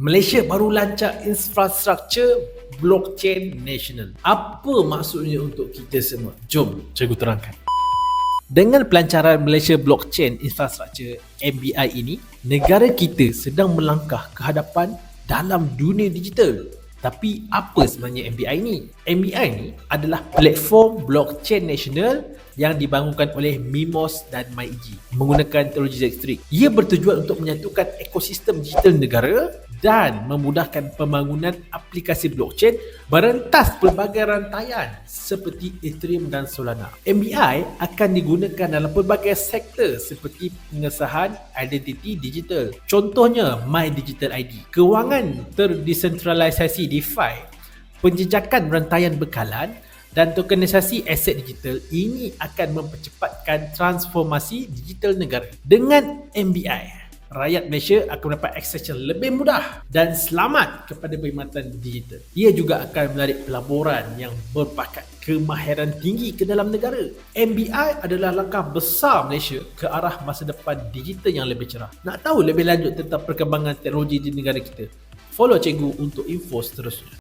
Malaysia baru lancar infrastruktur blockchain nasional. Apa maksudnya untuk kita semua? Jom cikgu terangkan. Dengan pelancaran Malaysia Blockchain Infrastructure MBI ini, negara kita sedang melangkah ke hadapan dalam dunia digital. Tapi apa sebenarnya MBI ni? MBI ni adalah platform blockchain nasional yang dibangunkan oleh MIMOS dan MyEG menggunakan teknologi Z3. Ia bertujuan untuk menyatukan ekosistem digital negara dan memudahkan pembangunan aplikasi blockchain berentas pelbagai rantaian seperti Ethereum dan Solana. MBI akan digunakan dalam pelbagai sektor seperti pengesahan identiti digital. Contohnya My Digital ID, kewangan terdesentralisasi DeFi, penjejakan rantaian bekalan dan tokenisasi aset digital ini akan mempercepatkan transformasi digital negara. Dengan MBI, rakyat Malaysia akan mendapat akses yang lebih mudah dan selamat kepada perkhidmatan digital. Ia juga akan menarik pelaburan yang berpakat kemahiran tinggi ke dalam negara. MBI adalah langkah besar Malaysia ke arah masa depan digital yang lebih cerah. Nak tahu lebih lanjut tentang perkembangan teknologi di negara kita? Follow cikgu untuk info seterusnya.